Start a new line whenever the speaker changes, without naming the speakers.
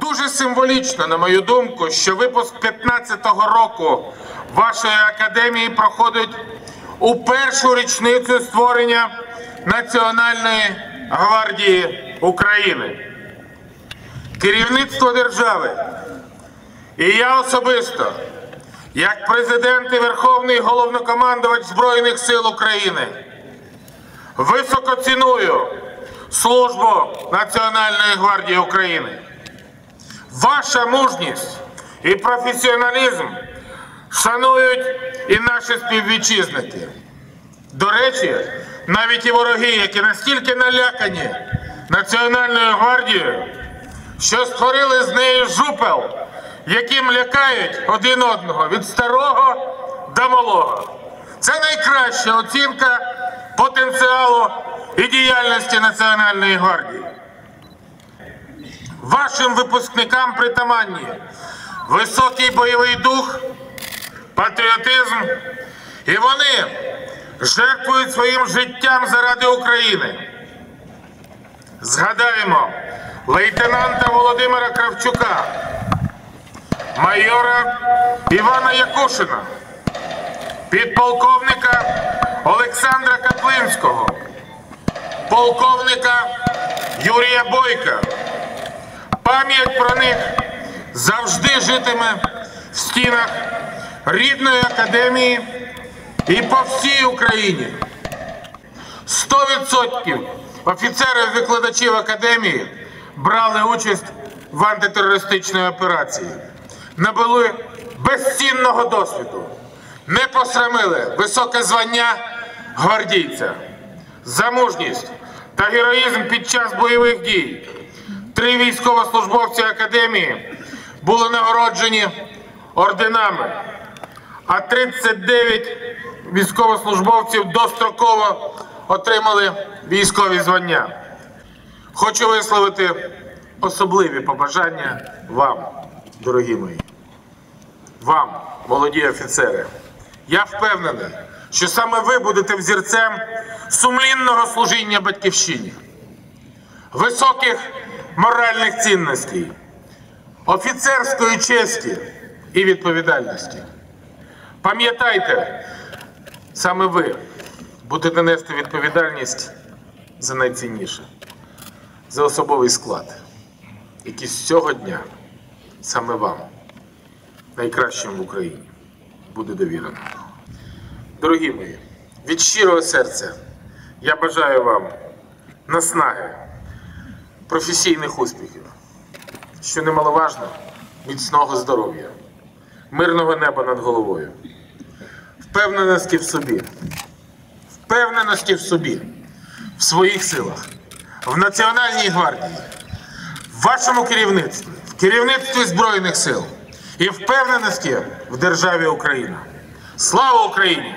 Дуже символічно, на мою думку, що випуск 15-го року вашої академії проходить у першу річницю створення Національної гвардії України. Керівництво держави і я особисто, як президент і Верховний головнокомандувач Збройних сил України, високо ціную службу Національної гвардії України. Ваша мужність і професіоналізм шанують і наші співвітчизники. До речі, навіть і вороги, які настільки налякані Національною гвардією, що створили з неї жупел, яким лякають один одного від старого до малого. Це найкраща оцінка потенціалу і діяльності Національної гвардії. Вашим випускникам притаманні високий бойовий дух, патріотизм, і вони жертвують своїм життям заради України. Згадаємо лейтенанта Володимира Кравчука, майора Івана Якушина, підполковника Олександра Каплинського, полковника Юрія Бойка. Пам'ять про них завжди житиме в стінах рідної академії і по всій Україні. 100% офіцерів викладачів академії брали участь в антитерористичній операції, набули безцінного досвіду, не посрамили високе звання гвардійця, за мужність та героїзм під час бойових дій. Три військовослужбовці академії були нагороджені орденами, а 39 військовослужбовців достроково отримали військові звання. Хочу висловити особливі побажання вам, дорогі мої. Вам, молоді офіцери. Я впевнений, що саме ви будете взірцем сумлінного служіння батьківщині, високих моральних цінностей, офіцерської честі і відповідальності. Пам'ятайте, саме ви будете нести відповідальність за найцінніше, за особовий склад, який з цього дня саме вам, найкращим в Україні, буде довірено. Дорогі мої, від щирого серця я бажаю вам наснаги, професійних успіхів, що немаловажно, міцного здоров'я, мирного неба над головою, впевненості в собі, впевненості в собі, в своїх силах, в Національній гвардії, в вашому керівництві, в керівництві Збройних сил. І впевненості в державі Україна. Слава Україні!